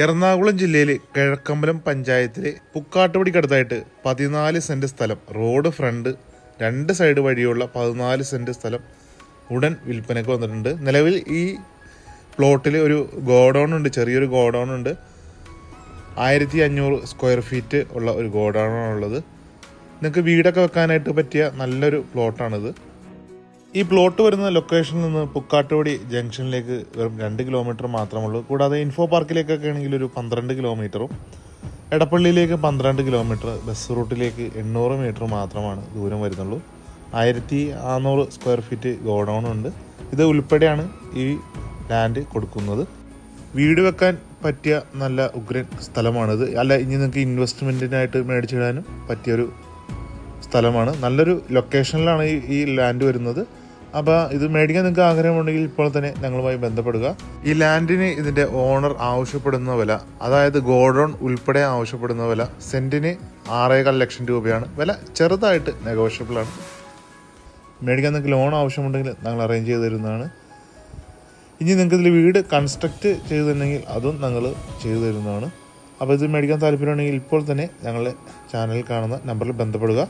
എറണാകുളം ജില്ലയിലെ കിഴക്കമ്പലം പഞ്ചായത്തിലെ പുക്കാട്ടുപടിക്കടുത്തായിട്ട് പതിനാല് സെന്റ് സ്ഥലം റോഡ് ഫ്രണ്ട് രണ്ട് സൈഡ് വഴിയുള്ള പതിനാല് സെന്റ് സ്ഥലം ഉടൻ വിൽപ്പനയ്ക്ക് വന്നിട്ടുണ്ട്. നിലവിൽ ഈ പ്ലോട്ടിൽ ഒരു ഗോഡൗൺ ഉണ്ട് ചെറിയൊരു ഗോഡൗൺ ഉണ്ട്. ആയിരത്തി അഞ്ഞൂറ് സ്ക്വയർ ഫീറ്റ് ഉള്ള ഒരു ഗോഡൗണാണ് ഉള്ളത്. നിങ്ങൾക്ക് വീടൊക്കെ വെക്കാനായിട്ട് പറ്റിയ നല്ലൊരു പ്ലോട്ടാണിത് ഈ പ്ലോട്ട് വരുന്ന ലൊക്കേഷനിൽ നിന്ന് പുക്കാട്ടുപടി ജംഗ്ഷനിലേക്ക് വെറും രണ്ട് കിലോമീറ്റർ മാത്രമുള്ളൂ. കൂടാതെ ഇൻഫോ പാർക്കിലേക്കൊക്കെ ആണെങ്കിൽ ഒരു പന്ത്രണ്ട് കിലോമീറ്ററും എടപ്പള്ളിയിലേക്ക് പന്ത്രണ്ട് കിലോമീറ്റർ ബസ് റൂട്ടിലേക്ക് എണ്ണൂറ് മീറ്റർ മാത്രമാണ് ദൂരം വരുന്നുള്ളൂ. ആയിരത്തി അറുന്നൂറ് സ്ക്വയർ ഫീറ്റ് ഗോഡൗൺ ഉണ്ട്. ഇത് ഉൾപ്പെടെയാണ് ഈ ലാൻഡ് കൊടുക്കുന്നത്. വീട് വെക്കാൻ പറ്റിയ നല്ല ഉഗ്രൻ സ്ഥലമാണിത്. അല്ല ഇനി നിങ്ങൾക്ക് ഇൻവെസ്റ്റ്മെന്റിനായിട്ട് മേടിച്ചിടാനും പറ്റിയൊരു സ്ഥലമാണ്. നല്ലൊരു ലൊക്കേഷനിലാണ് ഈ ഈ ലാൻഡ് വരുന്നത്. അപ്പോൾ ഇത് മേടിക്കാൻ നിങ്ങൾക്ക് ആഗ്രഹമുണ്ടെങ്കിൽ ഇപ്പോൾ തന്നെ ഞങ്ങളുമായി ബന്ധപ്പെടുക. ഈ ലാൻഡിന് ഇതിന്റെ ഓണർ ആവശ്യപ്പെടുന്ന വില അതായത് ഗോഡൗൺ ഉൾപ്പെടെ ആവശ്യപ്പെടുന്ന വില സെന്റിന് ആറേകാൽ ലക്ഷം രൂപയാണ്. വില ചെറുതായിട്ട് നെഗോഷ്യബിളാണ് മേടിക്കാൻ നിങ്ങൾക്ക് ലോൺ ആവശ്യമുണ്ടെങ്കിൽ ഞങ്ങൾ അറേഞ്ച് ചെയ്ത് തരുന്നതാണ്. ഇനി നിങ്ങൾക്ക് ഇതിൽ വീട് കൺസ്ട്രക്റ്റ് ചെയ്തിട്ടുണ്ടെങ്കിൽ അതും ഞങ്ങൾ ചെയ്തു തരുന്നതാണ്. അപ്പോൾ ഇത് മേടിക്കാൻ താല്പര്യമുണ്ടെങ്കിൽ ഇപ്പോൾ തന്നെ ഞങ്ങളുടെ ചാനലിൽ കാണുന്ന നമ്പറിൽ ബന്ധപ്പെടുക.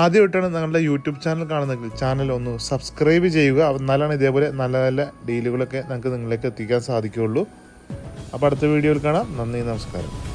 ആദ്യമായിട്ടാണ് ഞങ്ങളുടെ യൂട്യൂബ് ചാനൽ കാണുന്നതെങ്കിൽ ചാനൽ ഒന്ന് സബ്സ്ക്രൈബ് ചെയ്യുക. എന്നാലാണ് ഇതേപോലെ നല്ല നല്ല ഡീലുകളൊക്കെ നമുക്ക് നിങ്ങളിലേക്ക് എത്തിക്കാൻ സാധിക്കുകയുള്ളൂ. അപ്പോൾ അടുത്ത വീഡിയോയിൽ കാണാം. നന്ദി നമസ്കാരം.